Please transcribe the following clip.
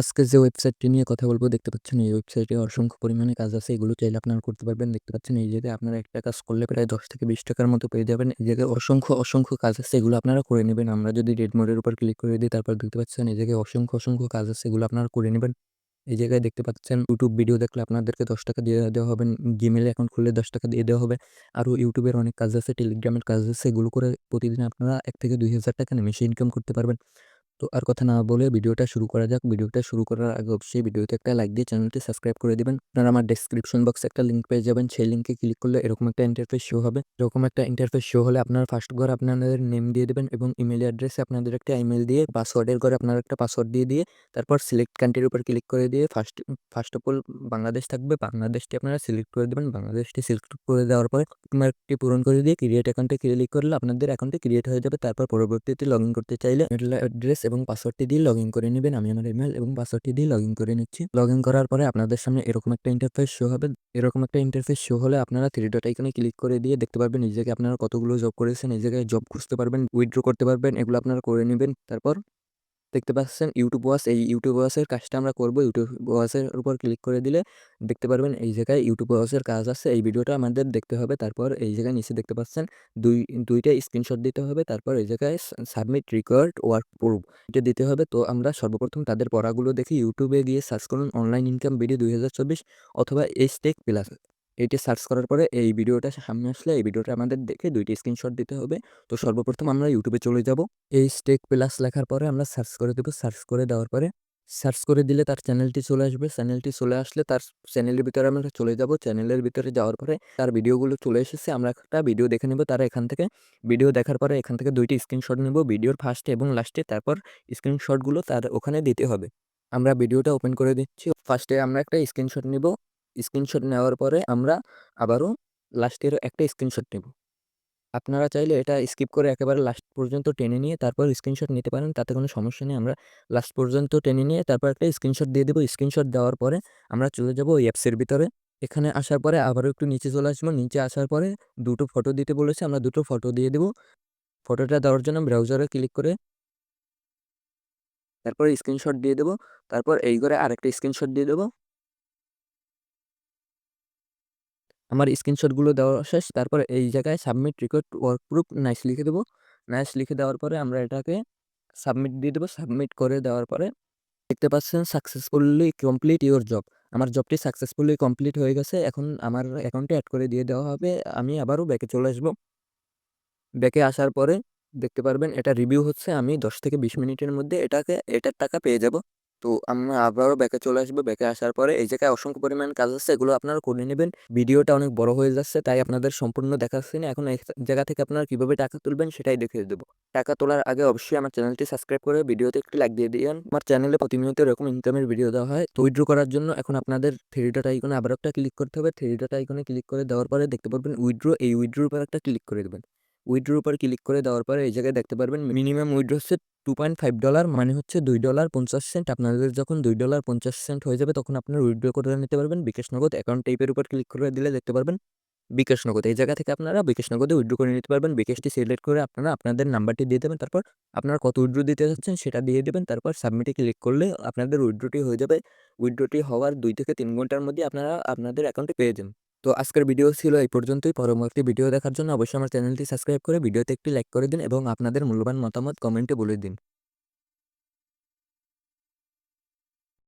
আজকে যে ওয়েবসাইটটি নিয়ে কথা বলব, দেখতে পাচ্ছেন এই ওয়েবসাইটে অসংখ্য পরিমাণে কাজ আছে। এগুলো চাইলে আপনারা করতে পারবেন। দেখতে পাচ্ছেন এই জায়গায় আপনারা একটা কাজ করলে প্রায় দশ থেকে বিশ টাকার মতো পেয়ে যাবেন। এই জায়গায় অসংখ্য অসংখ্য কাজ আছে। এগুলো আপনারা করে নেবেন। আমরা যদি রেড মোডের উপর ক্লিক করে দিই, তারপর দেখতে পাচ্ছেন এই জায়গায় অসংখ্য অসংখ্য কাজ আছে। এগুলো আপনারা করে নেবেন। এই জায়গায় দেখতে পাচ্ছেন ইউটিউব ভিডিও দেখলে আপনাদেরকে দশ টাকা দিয়ে দেওয়া হবে। জিমেলে অ্যাকাউন্ট খুললে দশ টাকা দিয়ে দেওয়া হবে। আরও ইউটিউবের অনেক কাজ আছে টেলিগ্রামের কাজ আছে। এগুলো করে প্রতিদিন আপনারা এক থেকে দুই হাজার টাকা নিমেষে ইনকাম করতে পারবেন। তো আর কথা না বলে ভিডিওটা শুরু করা যাক। ভিডিওটা শুরু করার আগে অবশ্যই ভিডিওতে একটা লাইক দিয়ে চ্যানেলটি সাবস্ক্রাইব করে দিবেন। আপনারা আমার ডেসক্রিপশন বক্সে একটা লিঙ্ক পেয়ে যাবেন। সেই লিঙ্কে ক্লিক করলে এরকম একটা ইন্টারফেস শো হবে। এরকম একটা ইন্টারফেস শো হলে আপনারা ফার্স্ট ঘর আপনাদের নেম দিয়ে দেবেন এবং ইমেল অ্যাড্রেসে আপনাদের একটা ইমেল দিয়ে পাসওয়ার্ডের ঘরে আপনার একটা পাসওয়ার্ড দিয়ে দিয়ে, তারপর সিলেক্ট কান্ট্রির উপর ক্লিক করে দিয়ে first first of all Bangladesh থাকবে। বাংলাদেশটি আপনারা সিলেক্ট করে দেবেন। বাংলাদেশটি সিলেক্ট করে দেওয়ার পরে মার্কটি পূরণ করে দিয়ে ক্রিয়েট অ্যাকাউন্টে ক্লিক করলে আপনাদের অ্যাকাউন্টে ক্রিয়েট হয়ে যাবে। তারপর পরবর্তীতে লগ ইন করতে চাইলে অ্যাড্রেস এবং পাসওয়ার্ডটি দিয়ে লগ ইন করে নেবেন। আমি আমার ইমেল এবং পাসওয়ার্ডটি দিয়ে লগ ইন করে নিচ্ছি। লগ ইন করার পরে আপনাদের সামনে এরকম একটা ইন্টারফেস শো হবে। এরকম একটা ইন্টারফেস শো হলে আপনারা থ্রি ডট আইকনে ক্লিক করে দিয়ে দেখতে পারবেন নিজেকে আপনারা কতগুলো জব করেছেন, নিজেকে জব খুঁজতে পারবেন উইথড্র করতে পারবেন, এগুলো আপনারা করে নেবেন। তারপর দেখতে পাচ্ছেন ইউটিউব ওয়াস এই ইউটিউব ওয়াচের কাজটা আমরা করব। ইউটিউব ওয়াচের উপর ক্লিক করে দিলে দেখতে পারবেন এই জায়গায় ইউটিউব ওয়াচের কাজ আছে। এই ভিডিওটা আমাদের দেখতে হবে। তারপর এই জায়গায় নিচে দেখতে পাচ্ছেন দুই, দুইটা স্ক্রিনশট দিতে হবে। তারপর এই জায়গায় সাবমিট রিকোয়ার্ড ওয়ার্ক প্রুফ এটা দিতে হবে। তো আমরা সর্বপ্রথম তাদের পড়াগুলো দেখি ইউটিউবে গিয়ে সার্চ করুন অনলাইন ইনকাম ভিডিও দুই হাজার চব্বিশ অথবা এইচ টেক প্লাস এটি সার্চ করার পরে এই ভিডিওটা সামনে আসলে এই ভিডিওটা আমাদের দেখে দুইটি স্ক্রিনশট দিতে হবে। তো সর্বপ্রথম আমরা ইউটিউবে চলে যাব। এই স্টেক প্লাস লেখার পরে আমরা সার্চ করে দেবো। সার্চ করে দেওয়ার পরে সার্চ করে দিলে তার চ্যানেলটি চলে আসবে। চ্যানেলটি চলে আসলে তার চ্যানেলের ভিতরে আমরা চলে যাব। চ্যানেলের ভিতরে যাওয়ার পরে তার ভিডিওগুলো চলে এসেছে। আমরা একটা ভিডিও দেখে নেব। তারা এখান থেকে ভিডিও দেখার পরে এখান থেকে দুইটি স্ক্রিনশট নেব। ভিডিওর ফার্স্টে এবং লাস্টে তারপর স্ক্রিনশটগুলো তার ওখানে দিতে হবে। আমরা ভিডিওটা ওপেন করে দিচ্ছি। ফার্স্টে আমরা একটা স্ক্রিনশট নিব। স্ক্রিনশট নেওয়ার পরে আমরা আবারও লাস্টের একটা স্ক্রিনশট নেব। আপনারা চাইলে এটা স্কিপ করে একেবারে লাস্ট পর্যন্ত টেনে নিয়ে তারপর স্ক্রিনশট নিতে পারেন, তাতে কোনো সমস্যা নেই। আমরা লাস্ট পর্যন্ত টেনে নিয়ে তারপর একটা স্ক্রিনশট দিয়ে দেবো। স্ক্রিনশট দেওয়ার পরে আমরা চলে যাব ওই অ্যাপসের ভিতরে। এখানে আসার পরে আবারও একটু নিচে চলে আসব। নিচে আসার পরে দুটো ফটো দিতে বলেছে, আমরা দুটো ফটো দিয়ে দেবো। ফটোটা দেওয়ার জন্য ব্রাউজারে ক্লিক করে তারপরে স্ক্রিনশট দিয়ে দেবো। তারপর এই করে আরেকটা স্ক্রিনশট দিয়ে দেবো। আমার স্ক্রিনশটগুলো দেওয়া শেষ, তারপরে এই জায়গায় submit request work proof nice লিখে দেবো। নাইস লিখে দেওয়ার পরে আমরা এটাকে সাবমিট দিয়ে দেবো। সাবমিট করে দেওয়ার পরে দেখতে পাচ্ছেন সাকসেসফুলি কমপ্লিট ইউর জব আমার জবটি সাকসেসফুলি কমপ্লিট হয়ে গেছে। এখন আমার অ্যাকাউন্টে অ্যাড করে দিয়ে দেওয়া হবে। আমি আবারও ব্যাকে চলে আসব। ব্যাকে আসার পরে দেখতে পারবেন এটা রিভিউ হচ্ছে। আমি দশ থেকে বিশ মিনিটের মধ্যে এটাকে, এটার টাকা পেয়ে যাব। তো আমরা আবারও ব্যাকে চলে আসব। ব্যাকে আসার পরে এই জায়গায় অসংখ্য পরিমাণ কাজ আছে, এগুলো আপনারা করে নেবেন। ভিডিওটা অনেক বড় হয়ে যাচ্ছে, তাই আপনাদের সম্পূর্ণ দেখাচ্ছি না। এখন এই জায়গা থেকে আপনারা কীভাবে টাকা তুলবেন সেটাই দেখিয়ে দেবো। টাকা তোলার আগে অবশ্যই আমার চ্যানেলটি সাবস্ক্রাইব করে ভিডিওতে একটি লাইক দিয়ে দিন আমার চ্যানেলে প্রতিনিয়ত এরকম ইনকামের ভিডিও দেওয়া হয়। তো উইড্রো করার জন্য এখন আপনাদের থ্রি ডট আইকনে আবার একটা ক্লিক করতে হবে। থ্রি ডট আইকনে ক্লিক করে দেওয়ার পরে দেখতে পারবেন উইড্রো এই উইড্রোর উপর একটা ক্লিক করে দেবেন। উইড্রোর উপর ক্লিক করে দেওয়ার পরে এই জায়গায় দেখতে পারবেন মিনিমাম উইড্রো হচ্ছে টু পয়েন্ট ফাইভ ডলার মানে হচ্ছে দুই ডলার পঞ্চাশ সেন্ট আপনাদের যখন দুই ডলার পঞ্চাশ সেন্ট হয়ে যাবে তখন আপনার উইড্রো করে নিতে পারবেন। বিকাশ নগদ অ্যাকাউন্ট টাইপের উপর ক্লিক করে দিলে দেখতে পারবেন বিকাশ নগদ। এই জায়গা থেকে আপনারা বিকাশ নগদে উইড্রো করে নিতে পারবেন। বিকাশটি সিলেক্ট করে আপনারা আপনাদের নাম্বারটি দিয়ে দেবেন। তারপর আপনারা কত উইড্রো দিতে যাচ্ছেন সেটা দিয়ে দেবেন। তারপর সাবমিটে ক্লিক করলে আপনাদের উইড্রোটি হয়ে যাবে। উইড্রোটি হওয়ার দুই থেকে তিন ঘণ্টার মধ্যে আপনারা আপনাদের অ্যাকাউন্টে পেয়ে যাবেন। তো আজকের ভিডিও ছিল এই পর্যন্তই। পরবর্তী ভিডিও দেখার জন্য অবশ্যই আমার চ্যানেলটি সাবস্ক্রাইব করে ভিডিওতে একটি লাইক করে দিন এবং আপনাদের মূল্যবান মতামত কমেন্টে বলে দিন।